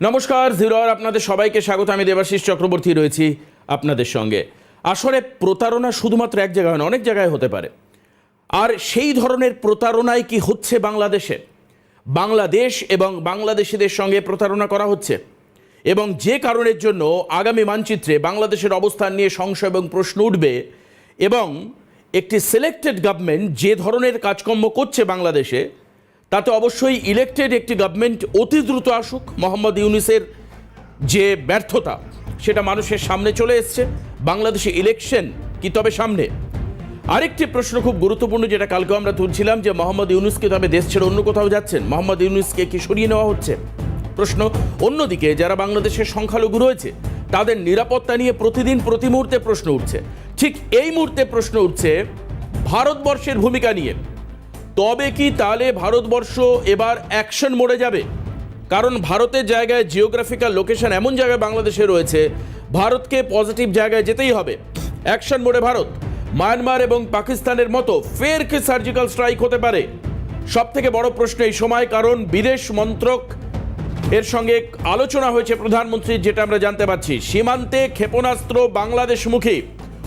নমস্কার জিরোয়ার আপনাদের সবাইকে স্বাগত। আমি দেবাশিস চক্রবর্তী রয়েছি আপনাদের সঙ্গে। আসলে প্রতারণা শুধুমাত্র এক জায়গায় নয় অনেক জায়গায় হতে পারে। আর সেই ধরনের প্রতারণাই কি হচ্ছে বাংলাদেশে? বাংলাদেশ এবং বাংলাদেশিদের সঙ্গে প্রতারণা করা হচ্ছে। এবং যে কারণের জন্য আগামী মানচিত্রে বাংলাদেশের অবস্থান নিয়ে সংশয় এবং প্রশ্ন উঠবে এবং একটি সিলেক্টেড গভর্নমেন্ট যে ধরনের কাজকর্ম করছে বাংলাদেশে তাতে অবশ্যই ইলেক্টেড একটি গভর্নমেন্ট অতি দ্রুত আসুক। মোহাম্মদ ইউনিসের যে ব্যর্থতা, সেটা মানুষের সামনে চলে এসছে। বাংলাদেশে ইলেকশন কি তবে সামনে? আরেকটি প্রশ্ন খুব গুরুত্বপূর্ণ, যেটা কালকে আমরা তুলছিলাম যে মোহাম্মদ ইউনুসকে তবে দেশ ছেড়ে অন্য কোথাও যাচ্ছেন? মোহাম্মদ ইউনুসকে কি সরিয়ে নেওয়া হচ্ছে? প্রশ্ন, অন্যদিকে যারা বাংলাদেশের সংখ্যালঘু রয়েছে, তাদের নিরাপত্তা নিয়ে প্রতিদিন প্রতি মুহূর্তে প্রশ্ন উঠছে। ঠিক এই মুহূর্তে প্রশ্ন উঠছে, ভারতবর্ষের ভূমিকা নিয়ে। তবে কি তাহলে ভারতবর্ষ এবার অ্যাকশন মোড়ে যাবে? কারণ ভারতের জায়গায় জিওগ্রাফিক্যাল লোকেশন এমন জায়গায় বাংলাদেশে রয়েছে, ভারতকে পজিটিভ জায়গায় যেতেই হবে। অ্যাকশন মোড়ে ভারত। মায়ানমার এবং পাকিস্তানের মতো ফের কি সার্জিক্যাল স্ট্রাইক হতে পারে। সব থেকে বড় প্রশ্ন এই সময়, কারণ বিদেশ মন্ত্রক এর সঙ্গে আলোচনা হয়েছে প্রধানমন্ত্রীর, যেটা আমরা জানতে পারছি। সীমান্তে ক্ষেপণাস্ত্র বাংলাদেশমুখী।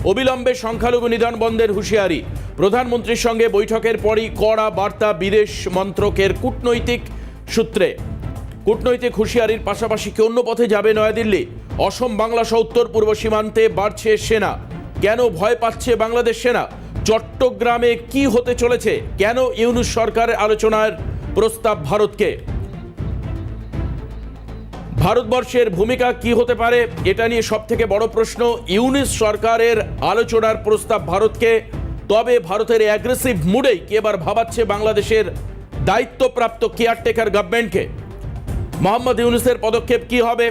অবিলম্বে সংখ্যালঘু নিধন বন্ধের হুঁশিয়ারি। প্রধানমন্ত্রীর সঙ্গে বৈঠকের পরই কড়া বার্তা বিদেশ মন্ত্রকের কূটনৈতিক সূত্রে। কূটনৈতিক হুঁশিয়ারির পাশাপাশি কি অন্য পথে যাবে নয়াদিল্লি? অসম, বাংলা সহ উত্তর পূর্ব সীমান্তে বাড়ছে সেনা। কেন ভয় পাচ্ছে বাংলাদেশ সেনা? চট্টগ্রামে কি হতে চলেছে? কেন ইউনুস সরকারের আলোচনার প্রস্তাব ভারতকে? ভারতবর্ষের ভূমিকা কি হতে পারে, এটা নিয়ে সব থেকে বড় প্রশ্ন ইউনিস সরকারের আলোচনার প্রস্তাব ভারতকে। তবে ভারতের অ্যাগ্রেসিভ মুডেই কি এবার ভাবাচ্ছে বাংলাদেশের দায়িত্বপ্রাপ্ত কেয়ারটেকার গভর্নমেন্টকে মোহাম্মদ ইউনুসের পদক্ষেপ কি হবে?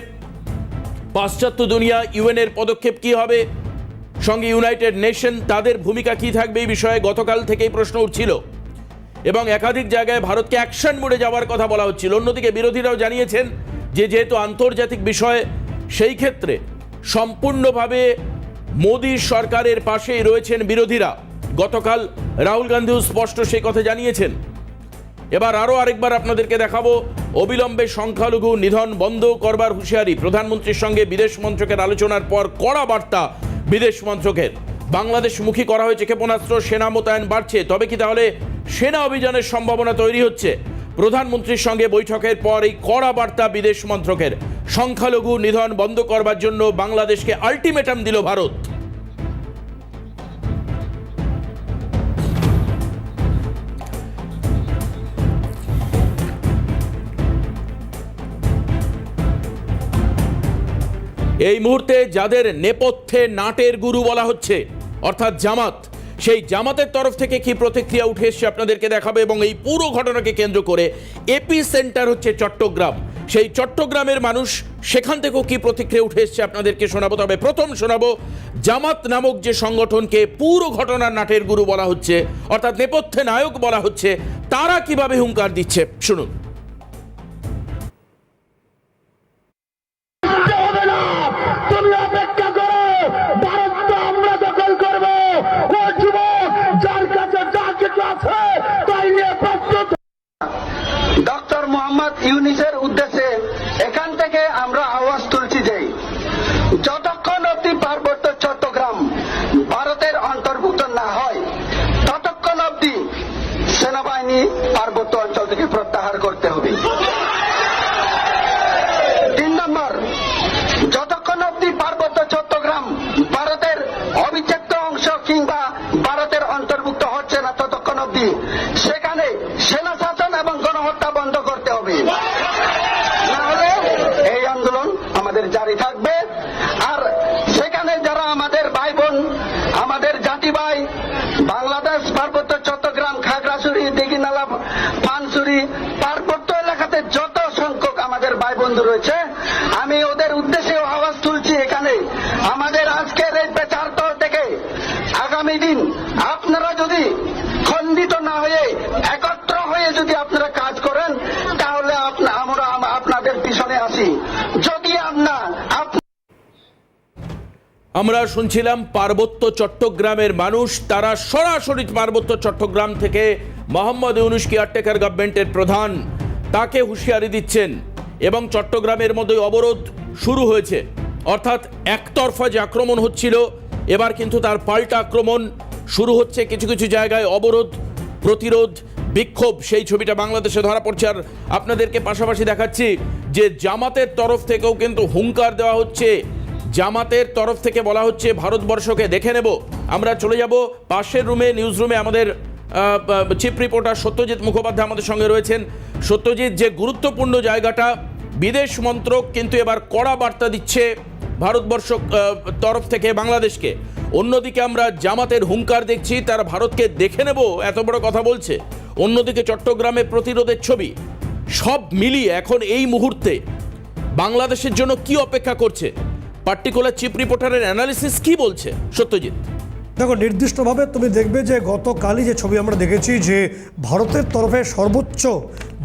পাশ্চাত্য দুনিয়া ইউএনের পদক্ষেপ কি হবে? সঙ্গে ইউনাইটেড নেশন তাদের ভূমিকা কি থাকবে এই বিষয়ে গতকাল থেকেই প্রশ্ন উঠছিল। এবং একাধিক জায়গায় ভারতকে অ্যাকশন মোডে যাওয়ার কথা বলা হচ্ছিল। অন্যদিকে বিরোধীরাও জানিয়েছেন যে যেহেতু আন্তর্জাতিক বিষয়, সেই ক্ষেত্রে সম্পূর্ণভাবে মোদী সরকারের পাশেই রয়েছেন বিরোধীরা। গতকাল রাহুল গান্ধীও স্পষ্ট সেই কথা জানিয়েছেন। এবার আরও আরেকবার আপনাদেরকে দেখাবো অবিলম্বে সংখ্যালঘু নিধন বন্ধ করবার হুঁশিয়ারি। প্রধানমন্ত্রীর সঙ্গে বিদেশ মন্ত্রকের আলোচনার পর কড়া বার্তা বিদেশ মন্ত্রকের। বাংলাদেশমুখী করা হয়েছে ক্ষেপণাস্ত্র, সেনা মোতায়েন বাড়ছে। তবে কি তাহলে সেনা অভিযানের সম্ভাবনা তৈরি হচ্ছে? প্রধানমন্ত্রীর সঙ্গে বৈঠকের পর এই কড়া বার্তা বিদেশ মন্ত্রকের। সংখ্যালঘু নিধন বন্ধ করবার জন্য বাংলাদেশকে আলটিমেটাম দিল ভারত। এই মুহূর্তে যাদের নেপথ্যে নাটের গুরু বলা হচ্ছে, অর্থাৎ জামাত সেই জামাতের তরফ থেকে কি প্রতিক্রিয়া উঠে এসছে আপনাদেরকে দেখাবে এবং এই পুরো ঘটনাকে কেন্দ্র করে এপি সেন্টার হচ্ছে চট্টগ্রাম। সেই চট্টগ্রামের মানুষ, সেখান থেকেও কি প্রতিক্রিয়া উঠে এসছে আপনাদেরকে শোনাবো? তবে প্রথম শোনাবো, জামাত নামক যে সংগঠনকে পুরো ঘটনার নাটের গুরু বলা হচ্ছে, অর্থাৎ নেপথ্যে নায়ক বলা হচ্ছে, তারা কীভাবে হুঙ্কার দিচ্ছে? শুনুন। তুমি অপেক্ষা করো ভারতকে আমরা দখল করব ও যুবক যার কাছে যা কিছু আছে তাই নিয়ে প্রস্তুত ডক্টর মোহাম্মদ ইউনিসের উদ্দেশ্যে এখান থেকে আমরা আওয়াজ তুলছি যে যতক্ষণ অব্দি পার্বত্য চট্টগ্রাম ভারতের অন্তর্ভুক্ত না হয়, ততক্ষণ অব্দি সেনাবাহিনী পার্বত্য অঞ্চল থেকে প্রত্যাহার করতে হবে তিন নম্বর যতক্ষণ অব্দি পার্বত্য চট্টগ্রাম ভারতের অবিচ্ছেদ্য অংশ কিংবা ভারতের অন্তর্ভুক্ত হচ্ছে না ততক্ষণ অব্দি সেখানে সেনা শাসন এবং গণহত্যা বন্ধ করতে হবে না হলে এই আন্দোলন আমাদের জারি থাকবে আর সেখানে যারা আমাদের ভাই বোন আমাদের জাতি ভাই বাংলাদেশ পার্বত্য চট্টগ্রাম খাগড়াছড়ি দিঘিনালা পানছড়ি পার্বত্য এলাকাতে যত সংখ্যক আমাদের ভাই বন্ধু রয়েছে আমি ওদের উদ্দেশ্যে আওয়াজ তুলছি এখানে আমাদের আজকের এই বেচারতল থেকে আগামী দিন আপনারা যদি খণ্ডিত না হয়ে একত্র হয়ে যদি আপনারা কাজ করেন তাহলে আপনা- আমরা আম- আসি যদি আপনার আমরা শুনছিলাম পার্বত্য চট্টগ্রামের মানুষ, তারা সরাসরি পার্বত্য চট্টগ্রাম থেকে মোহাম্মদ ইউনুস কেয়ারটেকার গভর্নমেন্টের প্রধান, তাকে হুঁশিয়ারি দিচ্ছেন এবং চট্টগ্রামের মধ্যে অবরোধ শুরু হয়েছে। অর্থাৎ একতরফা যে আক্রমণ হচ্ছিল, এবার কিন্তু তার পাল্টা আক্রমণ শুরু হচ্ছে। কিছু কিছু জায়গায় অবরোধ, প্রতিরোধ বিক্ষোভ, সেই ছবিটা বাংলাদেশে ধরা পড়ছে। আর আপনাদেরকে পাশাপাশি দেখাচ্ছি যে জামাতের তরফ থেকেও কিন্তু হুঙ্কার দেওয়া হচ্ছে। জামাতের তরফ থেকে বলা হচ্ছে, ভারতবর্ষকে দেখে নেব। আমরা চলে যাব পাশের রুমে নিউজ রুমে আমাদের চিফ রিপোর্টার সত্যজিৎ মুখোপাধ্যায় আমাদের সঙ্গে রয়েছেন। সত্যজিৎ, যে গুরুত্বপূর্ণ জায়গাটা, বিদেশ মন্ত্রক কিন্তু এবার কড়া বার্তা দিচ্ছে ভারতবর্ষ তরফ থেকে বাংলাদেশকে। অন্যদিকে আমরা জামাতের হুঙ্কার দেখছি, তারা ভারতকে দেখে নেব, এত বড় কথা বলছে। অন্যদিকে চট্টগ্রামে প্রতিরোধের ছবি। সব মিলিয়ে এখন এই মুহূর্তে বাংলাদেশের জন্য কি অপেক্ষা করছে? পার্টিকুলার চিফ রিপোর্টারের অ্যানালিসিস কি বলছে? সত্যজিৎ। দেখো, নির্দিষ্টভাবে তুমি দেখবে যে গতকালই যে ছবি আমরা দেখেছি যে ভারতের তরফে সর্বোচ্চ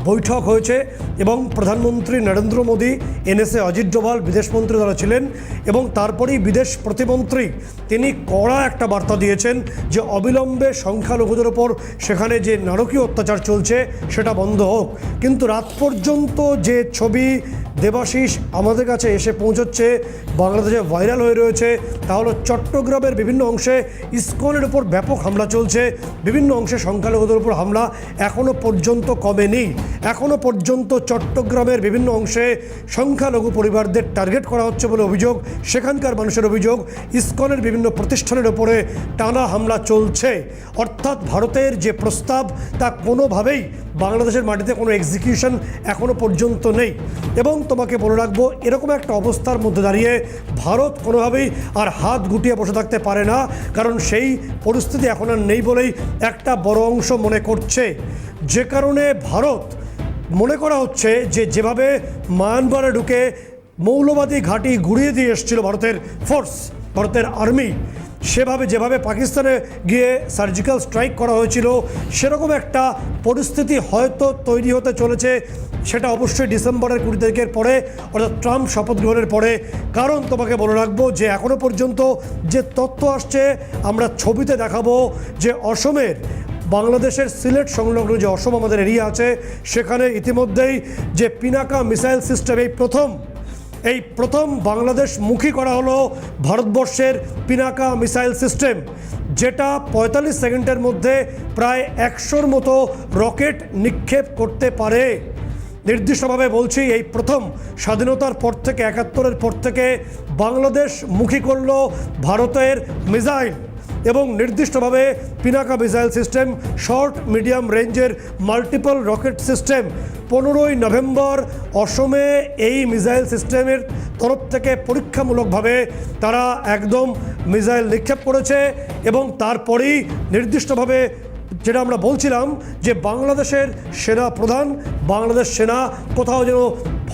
বৈঠক হয়েছে এবং প্রধানমন্ত্রী নরেন্দ্র মোদী, এনএসএ অজিত ডোভাল বিদেশমন্ত্রী যারা ছিলেন এবং তারপরেই বিদেশ প্রতিমন্ত্রী তিনি কড়া একটা বার্তা দিয়েছেন যে অবিলম্বে সংখ্যালঘুদের ওপর সেখানে যে নারকীয় অত্যাচার চলছে সেটা বন্ধ হোক। কিন্তু রাত পর্যন্ত যে ছবি দেবাশিস আমাদের কাছে এসে পৌঁছচ্ছে, বাংলাদেশে ভাইরাল হয়ে রয়েছে, তা হলো চট্টগ্রামের বিভিন্ন অংশে ইসকনের উপর ব্যাপক হামলা চলছে, বিভিন্ন অংশে সংখ্যালঘুদের উপর হামলা এখনও পর্যন্ত কমেনি। এখনও পর্যন্ত চট্টগ্রামের বিভিন্ন অংশে সংখ্যালঘু পরিবারদের টার্গেট করা হচ্ছে বলে অভিযোগ। সেখানকার মানুষের অভিযোগ, ইসকনের বিভিন্ন প্রতিষ্ঠানের ওপরে টানা হামলা চলছে। অর্থাৎ ভারতের যে প্রস্তাব, তা কোনোভাবেই বাংলাদেশের মাটিতে কোনো এক্সিকিউশন এখনও পর্যন্ত নেই। এবং তোমাকে বলে রাখব, এরকম একটা অবস্থার মধ্যে দাঁড়িয়ে ভারত কোনোভাবেই আর হাত গুটিয়ে বসে থাকতে পারে না। কারণ সেই পরিস্থিতি এখন আর নেই বলেই একটা বড় অংশ মনে করছে। যে কারণে ভারত মনে করা হচ্ছে যে যেভাবে মায়ানমারে ঢুকে মৌলবাদী ঘাঁটি ঘুরিয়ে দিয়ে এসেছিল ভারতের ফোর্স ভারতের আর্মি সেভাবে যেভাবে পাকিস্তানে গিয়ে সার্জিক্যাল স্ট্রাইক করা হয়েছিল, সেরকম একটা পরিস্থিতি হয়তো তৈরি হতে চলেছে, সেটা অবশ্যই ডিসেম্বরের কুড়ি তারিখের পরে, অর্থাৎ ট্রাম্প শপথ গ্রহণের পরে। কারণ তোমাকে বলে রাখব যে এখনও পর্যন্ত যে তথ্য আসছে, আমরা ছবিতে দেখাবো যে অসমের বাংলাদেশের সিলেট সংলগ্ন যে অসম আমাদের এরিয়া আছে, সেখানে ইতিমধ্যেই যে পিনাকা মিসাইল সিস্টেম, এই প্রথম এই প্রথম বাংলাদেশ মুখী করা হলো ভারতবর্ষের পিনাকা মিসাইল সিস্টেম, যেটা পঁয়তাল্লিশ সেকেন্ডের মধ্যে প্রায় একশোর মতো রকেট নিক্ষেপ করতে পারে। নির্দিষ্টভাবে বলছি, এই প্রথম স্বাধীনতার পর থেকে, একাত্তরের পর থেকে বাংলাদেশ মুখী করল ভারতের মিসাইল। এবং নির্দিষ্টভাবে Pinaka missile system, short, medium রেঞ্জের মাল্টিপল রকেট সিস্টেম। পনেরোই নভেম্বর অসমে এই মিসাইল সিস্টেমের তরফ থেকে পরীক্ষামূলকভাবে তারা একদম মিসাইল নিক্ষেপ করেছে এবং তারপরেই নির্দিষ্টভাবে যেটা আমরা বলছিলাম যে বাংলাদেশের সেনা প্রধান, বাংলাদেশ সেনা কোথাও যেন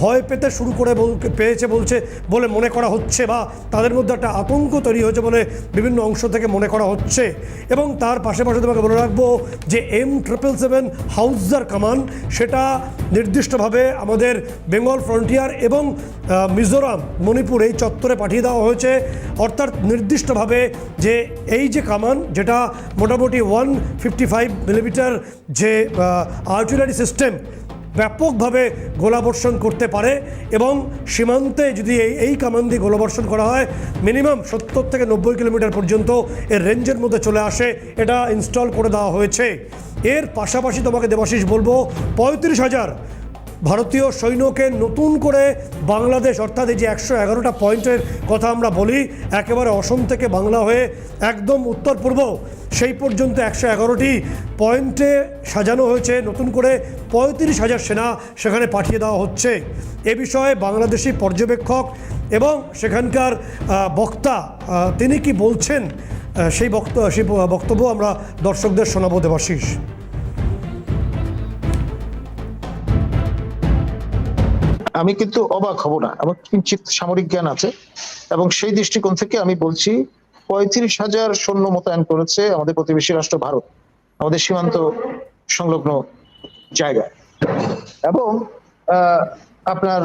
ভয় পেতে শুরু করে পেয়েছে বলছে বলে মনে করা হচ্ছে বা তাদের মধ্যে একটা আতঙ্ক তৈরি হয়েছে বলে বিভিন্ন অংশ থেকে মনে করা হচ্ছে। এবং তার পাশে পাশে তোমাকে বলে রাখব যে এম ট্রিপল সেভেন হাউজার কামান, সেটা নির্দিষ্টভাবে আমাদের বেঙ্গল ফ্রন্টিয়ার এবং মিজোরাম, মণিপুর এই চত্বরে পাঠিয়ে দেওয়া হয়েছে। অর্থাৎ নির্দিষ্টভাবে যে এই যে কামান, যেটা মোটামুটি ওয়ান ফিফটি ফাইভ মিলিমিটার যে আর্টিলারি সিস্টেম ব্যাপকভাবে গোলাবর্ষণ করতে পারে এবং সীমান্তে যদি এই এই কামান দিয়ে গোলাবর্ষণ করা হয়, মিনিমাম সত্তর থেকে নব্বই কিলোমিটার পর্যন্ত এর রেঞ্জের মধ্যে চলে আসে, এটা ইনস্টল করে দেওয়া হয়েছে। এর পাশাপাশি তোমাকে দেবাশিস বলব, পঁয়ত্রিশ হাজার ভারতীয় সৈন্যকে নতুন করে বাংলাদেশ, অর্থাৎ এই যে একশো এগারোটা পয়েন্টের কথা আমরা বলি, একেবারে অসম থেকে বাংলা হয়ে একদম উত্তর পূর্ব, সেই পর্যন্ত একশো এগারোটি পয়েন্টে সাজানো হয়েছে। নতুন করে পঁয়ত্রিশ হাজার সেনা সেখানে পাঠিয়ে দেওয়া হচ্ছে। এ বিষয়ে বাংলাদেশি পর্যবেক্ষক এবং সেখানকার বক্তা তিনি কি বলছেন? সেই বক্ত, সেই বক্তব্য আমরা দর্শকদের শোনাবো দেবাশিস। আমি কিন্তু অবাক হব না। আমার কিঞ্চিত সামরিক জ্ঞান আছে এবং সেই দৃষ্টিকোণ থেকে আমি বলছি, পঁয়ত্রিশ হাজার সৈন্য মোতায়েন করেছে আমাদের প্রতিবেশী রাষ্ট্র ভারত, আমাদের সীমান্ত সংলগ্ন জায়গা। এবং আপনার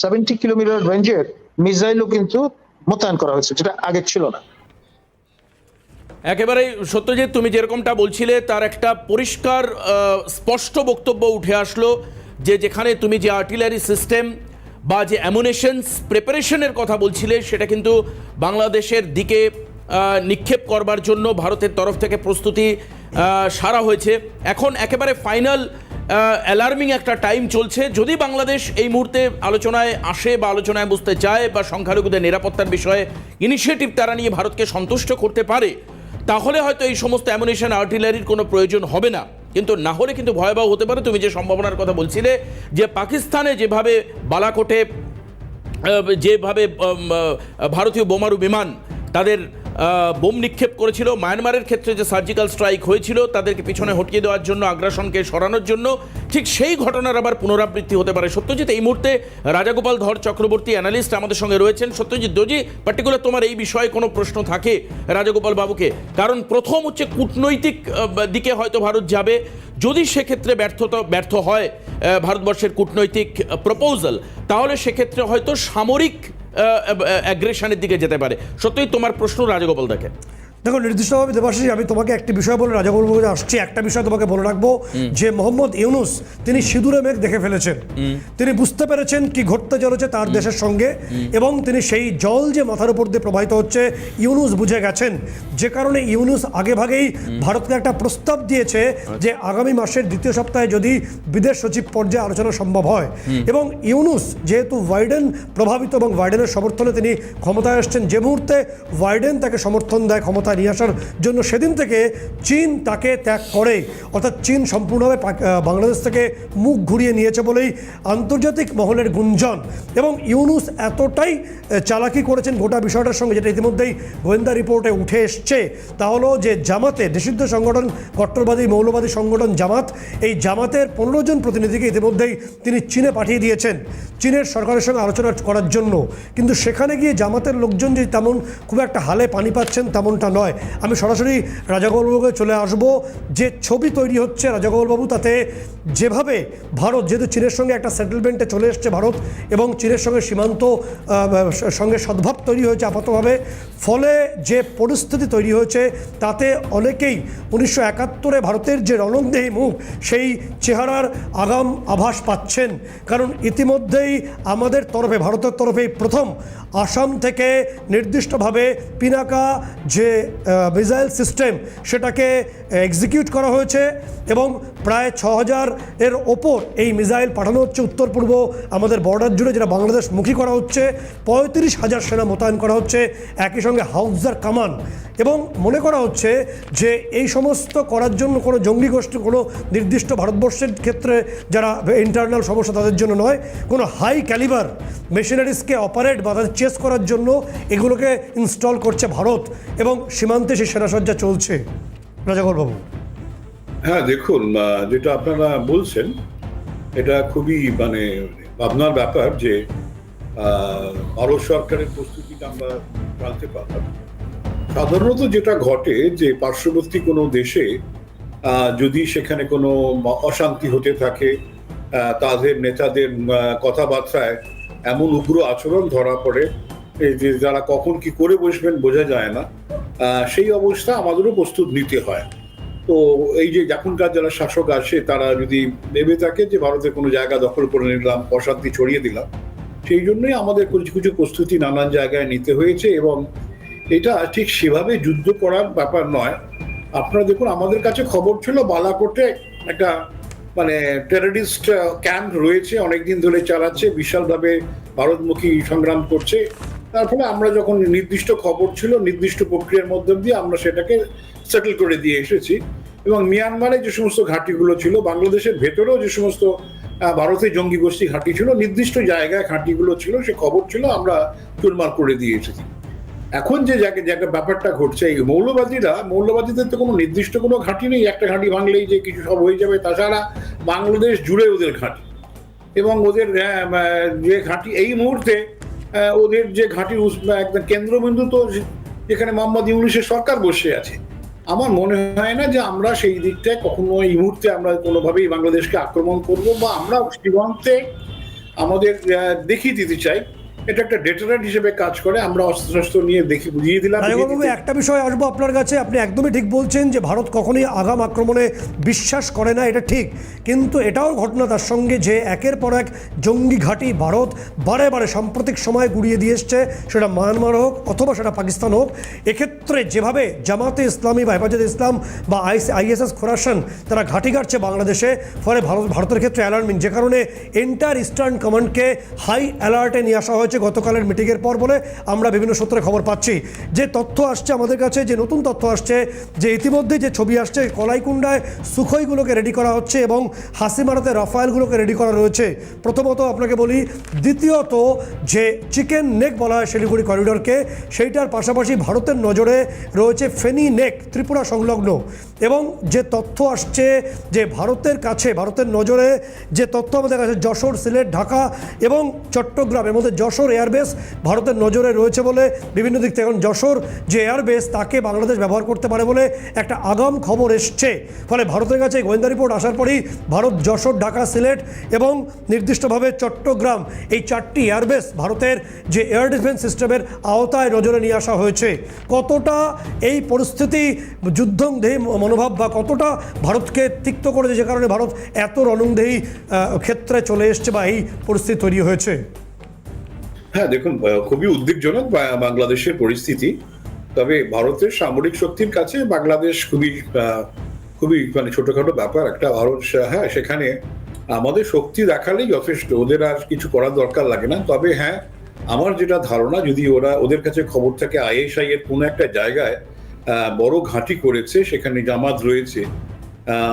সেভেন্টি কিলোমিটার রেঞ্জের মিসাইলও কিন্তু মোতায়েন করা হয়েছে, যেটা আগে ছিল না। একেবারে সত্যজিৎ, তুমি যেরকমটা বলছিলে, তার একটা পরিষ্কার স্পষ্ট বক্তব্য উঠে আসলো। যে যেখানে তুমি যে আর্টিলারি সিস্টেম বা যে অ্যামুনেশনস প্রিপারেশনের কথা বলছিলে, সেটা কিন্তু বাংলাদেশের দিকে নিক্ষেপ করবার জন্য ভারতের তরফ থেকে প্রস্তুতি সারা হয়েছে। এখন একেবারে ফাইনাল অ্যালার্মিং একটা টাইম চলছে। যদি বাংলাদেশ এই মুহূর্তে আলোচনায় আসে বা আলোচনায় বসতে চায় বা সংখ্যালঘুদের নিরাপত্তার বিষয়ে ইনিশিয়েটিভ তারা নিয়ে ভারতকে সন্তুষ্ট করতে পারে, তাহলে হয়তো এই সমস্ত অ্যামুনেশন আর্টিলারির কোনো প্রয়োজন হবে না। কিন্তু না হলে কিন্তু ভয়াবহ হতে পারে। তুমি যে সম্ভাবনার কথা বলছিলে, যে পাকিস্তানে যেভাবে বালাকোটে যেভাবে ভারতীয় বোমারু বিমান তাদের বোম নিক্ষেপ করেছিল। মায়ানমারের ক্ষেত্রে যে সার্জিক্যাল স্ট্রাইক হয়েছিল, তাদেরকে পিছনে হটিয়ে দেওয়ার জন্য, আগ্রাসনকে সরানোর জন্য, ঠিক সেই ঘটনার আবার পুনরাবৃত্তি হতে পারে। সত্যজিৎ, এই মুহূর্তে রাজাগোপাল ধর চক্রবর্তী অ্যানালিস্ট আমাদের সঙ্গে রয়েছেন। সত্যজিৎ, দোজি পার্টিকুলার তোমার এই বিষয়ে কোনো প্রশ্ন থাকে রাজাগোপাল বাবুকে? কারণ প্রথম হচ্ছে কূটনৈতিক দিকে হয়তো ভারত যাবে। যদি সেক্ষেত্রে ব্যর্থতা, ব্যর্থ হয় ভারতবর্ষের কূটনৈতিক প্রপোজাল তাহলে সেক্ষেত্রে হয়তো সামরিক অ্যাগ্রেশনের দিকে যেতে পারে। সত্যই তোমার প্রশ্ন রাজগোপাল দেখে। দেখো নির্দিষ্টভাবে দেবাশিস আমি তোমাকে একটি বিষয় বলে রাজা বলব আসছি একটা বিষয় তোমাকে বলে রাখব। যে মোহাম্মদ ইউনুস তিনি সিঁদুরে মেঘ দেখে ফেলেছেন। তিনি বুঝতে পেরেছেন কি ঘটতে চলেছে তার দেশের সঙ্গে এবং তিনি সেই জল যে মাথার উপর দিয়ে প্রবাহিত হচ্ছে ইউনুস বুঝে গেছেন। যে কারণে ইউনুস আগেভাগেই ভারতকে একটা প্রস্তাব দিয়েছে যে আগামী মাসের দ্বিতীয় সপ্তাহে যদি বিদেশ সচিব পর্যায়ে আলোচনা সম্ভব হয় এবং ইউনুস যেহেতু বাইডেন প্রভাবিত এবং বাইডেনের সমর্থনে তিনি ক্ষমতায় আসছেন যে মুহূর্তে বাইডেন তাকে সমর্থন দেয় ক্ষমতায় নিয়ে আসার জন্য সেদিন থেকে চীন তাকে ত্যাগ করে। অর্থাৎ চীন সম্পূর্ণভাবে বাংলাদেশ থেকে মুখ ঘুরিয়ে নিয়েছে বলেই আন্তর্জাতিক মহলের গুঞ্জন এবং ইউনুস এতটাই চালাকি করেছেন গোটা বিষয়টার সঙ্গে যেটা ইতিমধ্যেই গোয়েন্দা রিপোর্টে উঠে এসছে। তা হলো যে জামাতে, নিষিদ্ধ সংগঠন, কট্টরবাদী, মৌলবাদী সংগঠন জামাত, এই জামাতের পনেরো জন প্রতিনিধিকে ইতিমধ্যেই তিনি চীনে পাঠিয়ে দিয়েছেন চীনের সরকারের সঙ্গে আলোচনা করার জন্য। কিন্তু সেখানে গিয়ে জামাতের লোকজন যে তেমন খুব একটা হালে পানি পাচ্ছেন তেমনটা নয়। আমি সরাসরি রাজাগোপালবাবুকে চলে আসব। যে ছবি তৈরি হচ্ছে রাজাগোপালবাবু, তাতে যেভাবে ভারত, যেহেতু চীনের সঙ্গে একটা সেটেলমেন্টে চলে এসছে ভারত এবং চীনের সঙ্গে সীমান্ত সঙ্গে সদ্ভাব তৈরি হয়েছে আপাতভাবে, ফলে যে পরিস্থিতি তৈরি হয়েছে, তাতে অনেকেই উনিশশো একাত্তরে ভারতের যে রণংদেহী মুখ, সেই চেহারার আগাম আভাস পাচ্ছেন। কারণ ইতিমধ্যেই আমাদের তরফে, ভারতের তরফে প্রথম আসাম থেকে নির্দিষ্টভাবে পিনাকা যে মিসাইল সিস্টেম সেটাকে এক্সিকিউট করা হয়েছে এবং প্রায় ছ হাজার এর ওপর এই মিসাইল পাঠানো হচ্ছে উত্তর পূর্ব আমাদের বর্ডার জুড়ে, যেটা বাংলাদেশ মুখী করা হচ্ছে। পঁয়ত্রিশ হাজার সেনা মোতায়েন করা হচ্ছে, একই সঙ্গে হাউজার কামান এবং মনে করা হচ্ছে যে এই সমস্ত করার জন্য কোনো জঙ্গি গোষ্ঠী, কোনো নির্দিষ্ট ভারতবর্ষের ক্ষেত্রে যারা ইন্টারনাল সমস্যা তাদের জন্য নয়, কোনো হাই ক্যালিবার মেশিনারিজকে অপারেট বা তাদের চেস করার জন্য এগুলোকে ইনস্টল করছে ভারত। এবং সীমান্তে সেই সেনাসজ্জা চলছে রাজাগর বাবু হ্যাঁ দেখুন যেটা আপনারা বলছেন, এটা খুবই মানে ভাবনার ব্যাপার যে ভারত সরকারের প্রস্তুতিটা আমরা জানতে পারলাম। সাধারণত যেটা ঘটে যে, পার্শ্ববর্তী কোনো দেশে যদি সেখানে কোনো অশান্তি হতে থাকে তাদের নেতাদের কথাবার্তায় এমন উগ্র আচরণ ধরা পড়ে যে, যারা কখন কি করে বসবেন বোঝা যায় না। সেই অবস্থা আমাদেরও প্রস্তুত নিতে হয়। তো এই যে এখনকার যারা শাসক আসে, তারা যদি ভেবে থাকে যে ভারতের কোনো জায়গা দখল করে নিলাম অশান্তি ছড়িয়ে দিলাম, সেই জন্যই আমাদের কিছু কিছু প্রস্তুতি নানান জায়গায় নিতে হয়েছে এবং এটা ঠিক সেভাবে যুদ্ধ করার ব্যাপার নয়। আপনারা দেখুন, আমাদের কাছে খবর ছিল বালাকোটে একটা মানে টেররিস্ট ক্যাম্প রয়েছে, অনেকদিন ধরে চালাচ্ছে, বিশালভাবে ভারতমুখী সংগ্রাম করছে। তার ফলে আমরা যখন নির্দিষ্ট খবর ছিল নির্দিষ্ট প্রক্রিয়ার মধ্যে দিয়ে আমরা সেটাকে সেটেল করে দিয়ে এসেছি। এবং মিয়ানমারে যে সমস্ত ঘাঁটিগুলো ছিল বাংলাদেশের ভেতরেও যে সমস্ত আহ, ভারতের জঙ্গি গোষ্ঠী ঘাঁটি ছিল নির্দিষ্ট জায়গায় ঘাঁটিগুলো ছিল সে খবর ছিল আমরা চুরমার করে দিয়ে এসেছি। এখন যে জায়গায় জায়গায় ব্যাপারটা ঘটছে এই মৌলবাদীরা মৌলবাদীদের তো কোনো নির্দিষ্ট কোনো ঘাঁটি নেই একটা ঘাঁটি ভাঙলেই যে কিছু সব হয়ে যাবে তাছাড়া বাংলাদেশ জুড়ে ওদের ঘাঁটি। এবং ওদের যে ঘাঁটি এই মুহূর্তে ওদের যে ঘাঁটি একদম কেন্দ্রবিন্দু তো যেখানে মোহাম্মদ ইউনুসের সরকার বসে আছে। আমার মনে হয় না যে আমরা সেই দিকটায় কখনো এই মুহূর্তে আমরা কোনোভাবেই বাংলাদেশকে আক্রমণ করব বা আমরা সীমান্তে আমাদের দেখিয়ে দিতে চাই। এটা একটা ডেটারেন্ট হিসেবে কাজ করে আমরা অস্ত্র শস্ত্র নিয়ে দেখি বুঝিয়ে দিলাম একটা বিষয় আসব আপনার কাছে। আপনি একদমই ঠিক বলছেন যে ভারত কখনোই আগাম আক্রমণে বিশ্বাস করে না এটা ঠিক। কিন্তু এটাও ঘটনা তার সঙ্গে যে একের পর এক জঙ্গি ঘাঁটি ভারত বারে বারে সাম্প্রতিক সময় গুড়িয়ে দিয়ে এসছে সেটা মায়ানমার হোক অথবা সেটা পাকিস্তান হোক। এক্ষেত্রে যেভাবে জামাতে ইসলামী বা হেফাজত ইসলাম বা আইস আইএসএস খোরাসান তারা ঘাঁটি কাটছে বাংলাদেশে ফলে ভারত ভারতের ক্ষেত্রে অ্যালার্মিং যে কারণে এন্টার ইস্টার্ন কমান্ডকে হাই অ্যালার্টে নিয়ে আসা হয়েছে। গতকালের মিটিংয়ের পর বলে আমরা বিভিন্ন সূত্রে খবর পাচ্ছি। যে তথ্য আসছে আমাদের কাছে, যে নতুন তথ্য আসছে, যে ইতিমধ্যে যে ছবি আসছে, কলাইকুণ্ডায় সুখইগুলোকে রেডি করা হচ্ছে এবং হাসিমারাতে রাফায়েলগুলোকে রেডি করা রয়েছে। প্রথমত আপনাকে বলি, দ্বিতীয়ত যে চিকেন নেক বলা হয় শিলিগুড়ি করিডোরকে সেইটার পাশাপাশি ভারতের নজরে রয়েছে ফেনি নেক, ত্রিপুরা সংলগ্ন। এবং যে তথ্য আসছে, যে ভারতের কাছে, ভারতের নজরে যে তথ্য আমাদের কাছে, যশোর, সিলেট, ঢাকা এবং চট্টগ্রামের মধ্যে যশোর এয়ারবেস ভারতের নজরে রয়েছে বলে বিভিন্ন দিক থেকে এখন যশোর যে এয়ারবেস, তাকে বাংলাদেশ ব্যবহার করতে পারে বলে একটা আগাম খবর এসছে। ফলে ভারতের কাছে গোয়েন্দা রিপোর্ট আসার পরেই ভারত, যশোর, ঢাকা, সিলেট এবং নির্দিষ্টভাবে চট্টগ্রাম এই চারটি এয়ারবেস ভারতের যে এয়ার ডিফেন্স সিস্টেমের আওতায় নজরে নিয়ে আসা হয়েছে। কতটা এই পরিস্থিতি যুদ্ধংদেহী মনোভাব বা কতটা ভারতকে তিক্ত করেছে যে কারণে ভারত এত রণংদেহী ক্ষেত্রে চলে এসছে বা এই পরিস্থিতি তৈরি হয়েছে? হ্যাঁ দেখুন খুবই উদ্বেগজনক বাংলাদেশের পরিস্থিতি। তবে ভারতের সামরিক শক্তির কাছে বাংলাদেশ খুবই খুবই মানে ছোটখাটো ব্যাপার, একটা ভারত হ্যাঁ সেখানে আমাদের শক্তি দেখালেই যথেষ্ট। ওদের আর কিছু করার দরকার লাগে না। তবে হ্যাঁ আমার যেটা ধারণা, যদি ওরা ওদের কাছে খবর থাকে, আইএসআই এর কোনো একটা জায়গায় বড় ঘাঁটি করেছে, সেখানে জামাত রয়েছে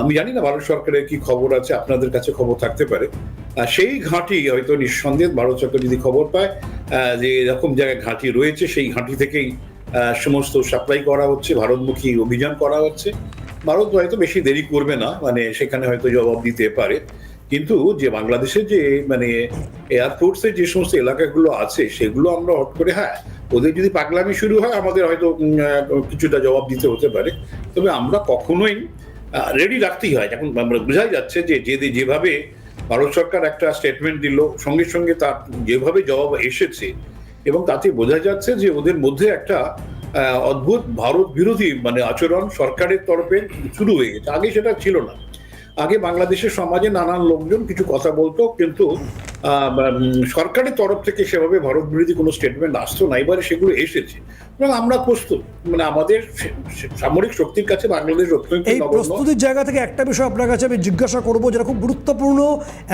আমি জানি না ভারত সরকারের কি খবর আছে, আপনাদের কাছে খবর থাকতে পারে। সেই ঘাঁটি হয়তো নিঃসন্দেহে ভারত সরকার যদি খবর পায় যে এরকম জায়গায় ঘাঁটি রয়েছে, সেই ঘাঁটি থেকেই সমস্ত সাপ্লাই করা হচ্ছে, ভারতমুখী অভিযান করা হচ্ছে। ভারত হয়তো বেশি দেরি করবে না মানে সেখানে হয়তো জবাব দিতে পারে। কিন্তু যে বাংলাদেশের যে মানে এয়ারফোর্সের যে সমস্ত এলাকাগুলো আছে, সেগুলো আমরা হট করে হ্যাঁ ওদের যদি পাগলামি শুরু হয়, আমাদের হয়তো কিছুটা জবাব দিতে হতে পারে। তবে আমরা কখনোই রেডি রাখতেই হয়। এখন বোঝাই যাচ্ছে যে যে যেভাবে ভারত সরকার একটা স্টেটমেন্ট দিল, সঙ্গে সঙ্গে তার যেভাবে জবাব এসেছে এবং তাতে বোঝা যাচ্ছে যে ওদের মধ্যে একটা অদ্ভুত ভারত বিরোধী মানে আচরণ সরকারের তরফে শুরু হয়ে গেছে। আগে সেটা ছিল না। আগে বাংলাদেশের সমাজে নানান লোকজন কিছু কথা বলতো কিন্তু সরকারের তরফ থেকে সেভাবে ভারত বিরোধী কোনো স্টেটমেন্ট আসতো না। এবারে সেগুলো এসেছে। এবং আমরা প্রস্তুত। মানে আমাদের সামরিক শক্তির কাছে বাংলাদেশ এই প্রস্তুতির জায়গা থেকে একটা বিষয় আপনার কাছে আমি জিজ্ঞাসা করব যেটা খুব গুরুত্বপূর্ণ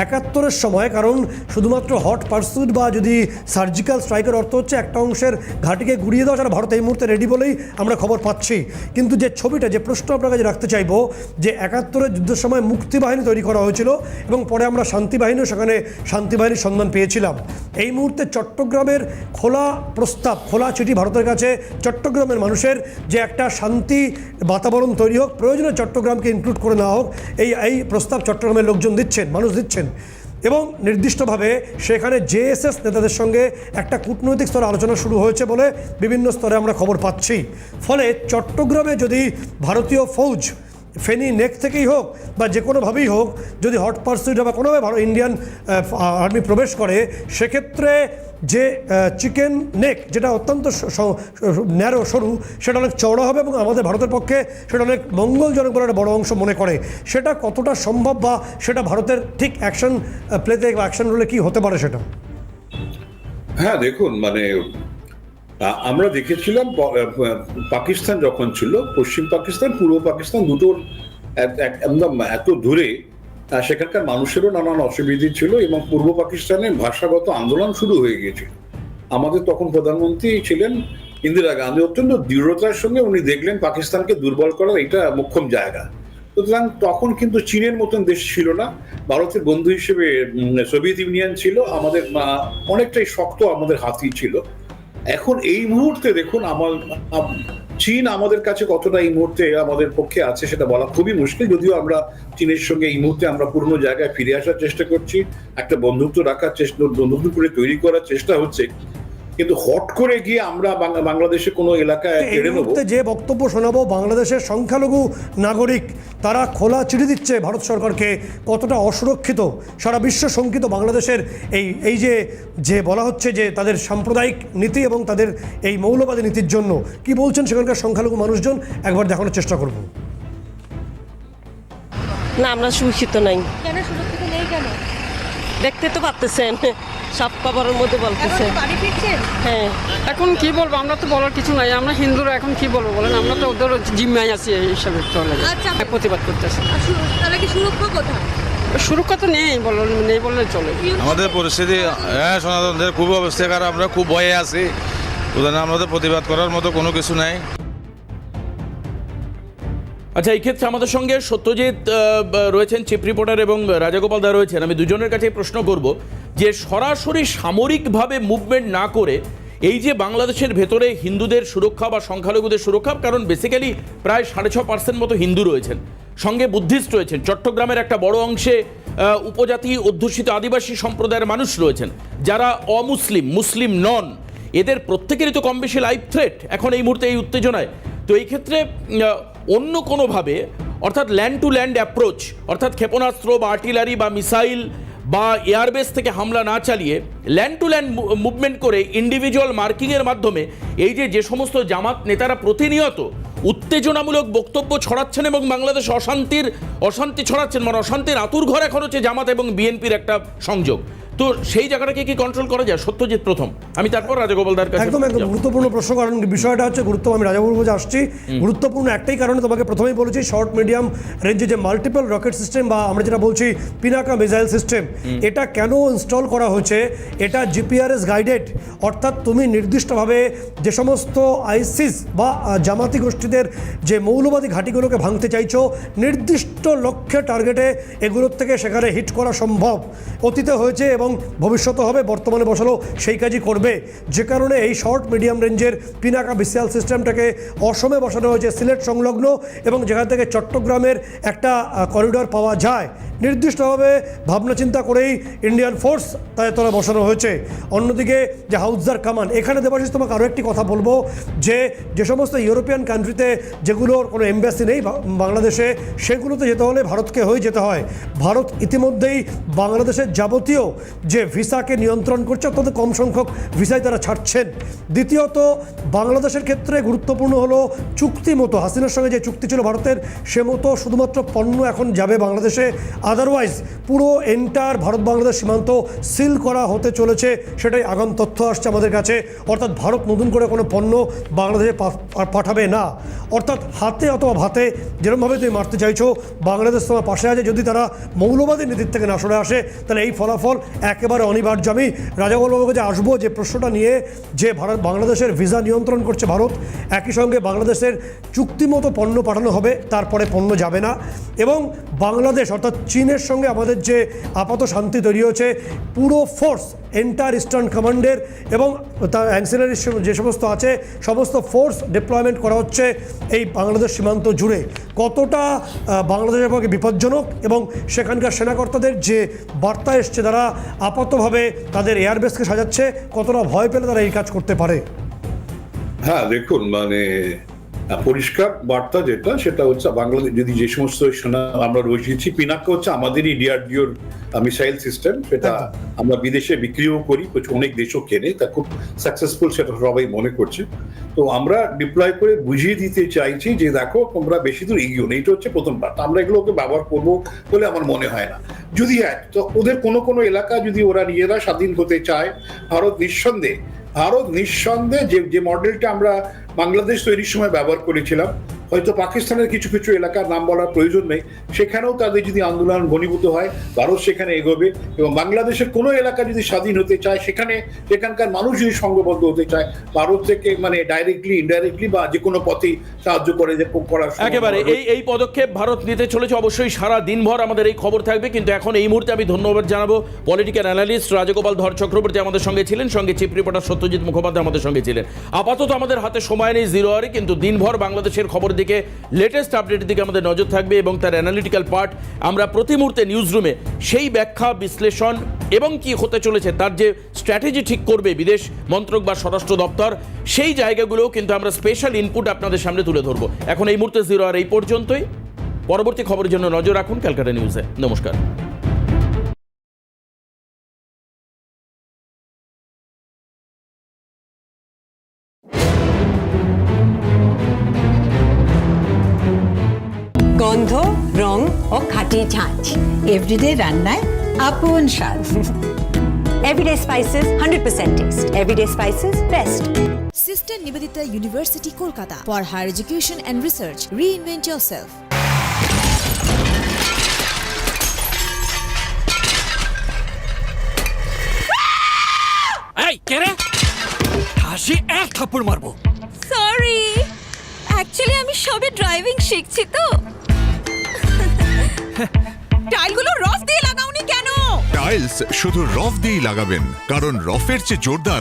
একাত্তরের সময় কারণ শুধুমাত্র হট পার্সুট বা যদি সার্জিক্যাল স্ট্রাইকের অর্থ হচ্ছে একটা অংশের ঘাটিকে গুড়িয়ে দেওয়া সেটা ভারত এই মুহূর্তে রেডি বলেই আমরা খবর পাচ্ছি। কিন্তু যে ছবিটা যে প্রশ্ন আপনার কাছে রাখতে চাইব যে একাত্তরের যুদ্ধের সময় মুক্তি বাহিনী তৈরি করা হয়েছিল এবং পরে আমরা শান্তি বাহিনীও সেখানে শান্তি বাহিনীর সন্ধান পেয়েছিলাম। এই মুহূর্তে চট্টগ্রামের খোলা প্রস্তাব, খোলা চিঠি ভারতের কাছে চট্টগ্রামের মানুষের যে একটা শান্তি বাতাবরণ তৈরি হোক, প্রয়োজনে চট্টগ্রামকে ইনক্লুড করে নেওয়া হোক, এই এই প্রস্তাব চট্টগ্রামের লোকজন দিচ্ছেন, মানুষ দিচ্ছেন। এবং নির্দিষ্টভাবে সেখানে জেএসএস নেতাদের সঙ্গে একটা কূটনৈতিক স্তরে আলোচনা শুরু হয়েছে বলে বিভিন্ন স্তরে আমরা খবর পাচ্ছি। ফলে চট্টগ্রামে যদি ভারতীয় ফৌজ ফেনি নেক থেকেই হোক বা যে কোনোভাবেই হোক, যদি হট পার্সুইট বা কোনোভাবে ভারত, ইন্ডিয়ান আর্মি প্রবেশ করে, সেক্ষেত্রে যে চিকেন নেক যেটা অত্যন্ত ন্যারো সরু, সেটা অনেক চওড়া হবে এবং আমাদের ভারতের পক্ষে সেটা অনেক মঙ্গলজনক বলে একটা বড় অংশ মনে করে। সেটা কতটা সম্ভব বা সেটা ভারতের ঠিক অ্যাকশন প্লেতে বা অ্যাকশন রোলে কী হতে পারে সেটা? হ্যাঁ দেখুন মানে আমরা দেখেছিলাম পাকিস্তান যখন ছিল, পশ্চিম পাকিস্তান, পূর্ব পাকিস্তান দুটোর এক- এক- একদম এত দূরে সেখানকার মানুষেরও নানান অসুবিধে ছিল এবং পূর্ব পাকিস্তানে ভাষাগত আন্দোলন শুরু হয়ে গিয়েছিল আমাদের তখন প্রধানমন্ত্রী ছিলেন ইন্দিরা গান্ধী, অত্যন্ত দৃঢ়তার সঙ্গে উনি দেখলেন পাকিস্তানকে দুর্বল করার এটা মোক্ষম জায়গা। সুতরাং তখন কিন্তু চীনের মতন দেশ ছিল না, ভারতের বন্ধু হিসেবে সোভিয়েত ইউনিয়ন ছিল, আমাদের অনেকটাই শক্ত আমাদের হাতি ছিল। এখন এই মুহূর্তে দেখুন আমার চীন আমাদের কাছে কতটা এই মুহূর্তে আমাদের পক্ষে আছে সেটা বলা খুবই মুশকিল। যদিও আমরা চীনের সঙ্গে এই মুহূর্তে আমরা পুরনো জায়গায় ফিরে আসার চেষ্টা করছি, একটা বন্ধুত্ব রাখার চেষ্টা, বন্ধুত্ব করে তৈরি করার চেষ্টা হচ্ছে। কিন্তু হট করে গিয়ে আমরা বাংলাদেশে কোনো এলাকায় এই কেড়ে নেব। মুহূর্তে যে বক্তব্য শোনাবো বাংলাদেশের সংখ্যালঘু নাগরিক তারা খোলা চিঠি দিচ্ছে ভারত সরকারকে কতটা অসুরক্ষিত। সারা বিশ্ব শঙ্কিত বাংলাদেশের এই এই যে যে বলা হচ্ছে যে তাদের সাম্প্রদায়িক নীতি এবং তাদের এই মৌলবাদী নীতির জন্য কি বলছেন সেখানকার সংখ্যালঘু মানুষজন? একবার দেখানোর চেষ্টা করব। না আমরা সুরক্ষিত নাই। কেন সুরক্ষিত নেই কেন? দেখতে তো পারতেছেন। সব খবরের মধ্যে বলতেছে। কি বাড়ি ফিরছেন? হ্যাঁ। এখন কি বলব? আমরা তো বলার কিছু নাই। আমরা হিন্দুরা এখন কি বলব বলেন? আমরা তো ওদের জিম্মায় আছি এই হিসাবে আচ্ছা। প্রতিবাদ করতেছি। তাহলে কি সুরক্ষা কোথায়? সুরক্ষা তো নেই বল নেই বললে চলে। আমাদের পরিস্থিতি হ্যাঁ সনাতনদের খুব অবস্থা খারাপ আমরা খুব ভয়ে আছি। ওদের আমাদের প্রতিবাদ করার মতো কোনো কিছু নাই। আচ্ছা এই ক্ষেত্রে আমাদের সঙ্গে সত্যজিৎ রয়েছেন চিফ রিপোর্টার এবং রাজাগোপাল দা রয়েছেন। আমি দুজনের কাছে প্রশ্ন করব যে সরাসরি সামরিকভাবে মুভমেন্ট না করে এই যে বাংলাদেশের ভেতরে হিন্দুদের সুরক্ষা বা সংখ্যালঘুদের সুরক্ষা, কারণ বেসিক্যালি প্রায় সাড়ে ছ পার্সেন্ট মতো হিন্দু রয়েছেন, সঙ্গে বুদ্ধিস্ট রয়েছেন, চট্টগ্রামের একটা বড় অংশে উপজাতি অধ্যুষিত আদিবাসী সম্প্রদায়ের মানুষ রয়েছেন, যারা অমুসলিম, মুসলিম নন, এদের প্রত্যেকেরই তো কম বেশি লাইফ থ্রেট এখন এই মুহূর্তে এই উত্তেজনায়। তো এই ক্ষেত্রে অন্য কোনোভাবে, অর্থাৎ ল্যান্ড টু ল্যান্ড অ্যাপ্রোচ অর্থাৎ ক্ষেপণাস্ত্র বা আর্টিলারি বা মিসাইল বা এয়ারবেস থেকে হামলা না চালিয়ে ল্যান্ড টু ল্যান্ড মুভমেন্ট করে ইন্ডিভিজুয়াল মার্কিংয়ের মাধ্যমে এই যে যে সমস্ত জামাত নেতারা প্রতিনিয়ত উত্তেজনামূলক বক্তব্য ছড়াচ্ছেন এবং বাংলাদেশ অশান্তির, অশান্তি ছড়াচ্ছেন মানে অশান্তির আতুর ঘর এখন হচ্ছে জামাত এবং বিএনপির একটা সংযোগ। তো সেই জায়গাটাকে কি কন্ট্রোল করা যায়? সত্যজিৎ প্রথম। আমি তারপর রাজাগোপালদার কাছে একদম একদম। গুরুত্বপূর্ণ প্রশ্ন কারণ বিষয়টা হচ্ছে গুরুত্ব আমি কাছে আসছি। গুরুত্বপূর্ণ একটাই কারণে তোমাকে প্রথমেই বলেছি শর্ট মিডিয়াম রেঞ্জে যে মাল্টিপল রকেট সিস্টেম বা আমরা যেটা বলছি পিনাকা মিসাইল সিস্টেম এটা কেন ইনস্টল করা হয়েছে? এটা জিপিআরএস গাইডেড অর্থাৎ তুমি নির্দিষ্টভাবে যে সমস্ত আইসিস বা জামাতি গোষ্ঠীদের যে মৌলবাদী ঘাঁটিগুলোকে ভাঙতে চাইছো নির্দিষ্ট লক্ষ্যে টার্গেটে এগুলোর থেকে সেখানে হিট করা সম্ভব। অতীতে হয়েছে এবং ভবিষ্যতে হবে, বর্তমানে বসালো, সেই কাজই করবে। যে কারণে এই শর্ট মিডিয়াম রেঞ্জের পিনাকা বিসিএল সিস্টেমটাকে অসমে বসানো হয়েছে, সিলেট সংলগ্ন এবং যেখান থেকে চট্টগ্রামের একটা করিডোর পাওয়া যায়। নির্দিষ্টভাবে ভাবনা চিন্তা করেই ইন্ডিয়ান ফোর্স তাই তলা বসানো হয়েছে। অন্যদিকে যে হাউসদার কামান এখানে দেবাশিস, তোমাকে আরও একটি কথা বলব, যে যে সমস্ত ইউরোপিয়ান কান্ট্রিতে যেগুলোর কোনো এম্বাসি নেই বাংলাদেশে, সেগুলোতে যেতে হলে ভারতকে হয়ে যেতে হয়। ভারত ইতিমধ্যেই বাংলাদেশের যাবতীয় যে ভিসাকে নিয়ন্ত্রণ করছে অত্যন্ত কম সংখ্যক ভিসাই তারা ছাড়ছেন। দ্বিতীয়ত, বাংলাদেশের ক্ষেত্রে গুরুত্বপূর্ণ হলো চুক্তি মতো। হাসিনার সঙ্গে যে চুক্তি ছিল ভারতের, সে মতো শুধুমাত্র পণ্য এখন যাবে বাংলাদেশে। আদারওয়াইজ পুরো এন্টার ভারত বাংলাদেশ সীমান্ত সিল করা হতে চলেছে, সেটাই আগাম তথ্য আসছে আমাদের কাছে। অর্থাৎ ভারত নতুন করে কোনো পণ্য বাংলাদেশে পাঠাবে না। অর্থাৎ হাতে অথবা ভাতে যেরকমভাবে তুমি মারতে চাইছো, বাংলাদেশ তোমার পাশে আছে। যদি তারা মৌলবাদী নীতির থেকে না সরে আসে, তাহলে এই ফলাফল একেবারে অনিবার্য। আমি রাজাগোপালবাবুর কাছে আসব যে প্রশ্নটা নিয়ে যে ভারত বাংলাদেশের ভিসা নিয়ন্ত্রণ করছে ভারত, একই সঙ্গে বাংলাদেশের চুক্তিমতো পণ্য পাঠানো হবে, তারপরে পণ্য যাবে না। এবং বাংলাদেশ অর্থাৎ চীনের সঙ্গে আমাদের যে আপাত শান্তি তৈরি হয়েছে, পুরো ফোর্স এন্টার ইস্টার্ন কমান্ডের এবং তার অ্যান্সিলারি যে সমস্ত আছে, সমস্ত ফোর্স ডিপ্লয়মেন্ট করা হচ্ছে এই বাংলাদেশ সীমান্ত জুড়ে। কতটা বাংলাদেশের পক্ষে বিপজ্জনক এবং সেখানকার সেনাকর্তাদের যে বার্তা এসছে, তারা আপাতভাবে তাদের এয়ারবেসকে সাজাচ্ছে, কতটা ভয় পেলে তারা এই কাজ করতে পারে? হ্যাঁ দেখুন মানে পরিষ্কার বার্তা যেটা সেটা হচ্ছে বাংলাদেশ যদি যে সমস্ত সেনা আমরা রয়েছি পিনাক্কা হচ্ছে আমাদেরই ডিআরডিওর মিসাইল সিস্টেম সেটা আমরা বিদেশে বিক্রিও করি অনেক দেশও কেনে তা খুব সাকসেসফুল সেটা সবাই মনে করছে। তো আমরা ডিপ্লয় করে বুঝিয়ে দিতে চাইছি যে দেখো তোমরা বেশি দূর এগিয়ে না এটা হচ্ছে প্রথম পার্ট আমরা এগুলোকে ব্যবহার করব বলে আমার মনে হয় না। যদি হ্যাঁ তো ওদের কোনো কোনো এলাকা যদি ওরা নিজেরা স্বাধীন হতে চায় ভারত নিঃসন্দেহে ভারত নিঃসন্দেহে যে যে মডেলটা আমরা বাংলাদেশ তৈরির সময় ব্যবহার করেছিলাম। হয়তো পাকিস্তানের কিছু কিছু এলাকার নাম বলার প্রয়োজন নেই। সেখানেও তাদের যদি আন্দোলন ঘনীভূত হয় ভারত সেখানে এগোবে এবং বাংলাদেশের কোনো এলাকা যদি স্বাধীন হতে চায় সেখানে সেখানকার মানুষ যদি সংঘবদ্ধ হতে চায় ভারত থেকে মানে ডাইরেক্টলি ইনডাইরেক্টলি বা যে কোনো পথেই সাহায্য করে যে করার একেবারে এই এই পদক্ষেপ ভারত নিতে চলেছে। অবশ্যই সারা দিনভর আমাদের এই খবর থাকবে। কিন্তু এখন এই মুহূর্তে আমি ধন্যবাদ জানাব পলিটিক্যাল অ্যানালিস্ট রাজগোপাল ধর চক্রবর্তী আমাদের সঙ্গে ছিলেন। সঙ্গে চিফ রিপোর্টার সত্যজিৎ মুখোপাধ্যায় আমাদের সঙ্গে ছিলেন। আপাতত আমাদের হাতে সময় নেই জিরো আরে কিন্তু দিনভর বাংলাদেশের খবর দিকে লেটেস্ট আপডেটের দিকে আমাদের নজর থাকবে এবং তার অ্যানালিটিক্যাল পার্ট আমরা প্রতি মুহূর্তে নিউজ রুমে সেই ব্যাখ্যা, বিশ্লেষণ এবং কি হতে চলেছে, তার যে স্ট্র্যাটেজি ঠিক করবে বিদেশ মন্ত্রক বা স্বরাষ্ট্র দপ্তর, সেই জায়গাগুলোও কিন্তু আমরা স্পেশাল ইনপুট আপনাদের সামনে তুলে ধরবো। এখন এই মুহূর্তে জিরো আর এই পর্যন্তই। পরবর্তী খবরের জন্য নজর রাখুন ক্যালকাটা নিউজে। নমস্কার। রং ও খাঁটি ঝাঁঝ এভরিডে রান্নায় আপন স্বাদ। Everyday spices hundred percent taste everyday spices best sister Nivedita university Kolkata for higher education and research reinvent yourself. Self এই কে রে? হাসি এক থাপ্পড় মারবো। সরি অ্যাকচুয়ালি আমি সবে ড্রাইভিং শিখছি তো। টাইলগুলো রফ দিয়ে লাগাওনি কেন? টাইলস শুধু রফ দিয়েই লাগাবেন কারণ রফের চেয়ে জোরদার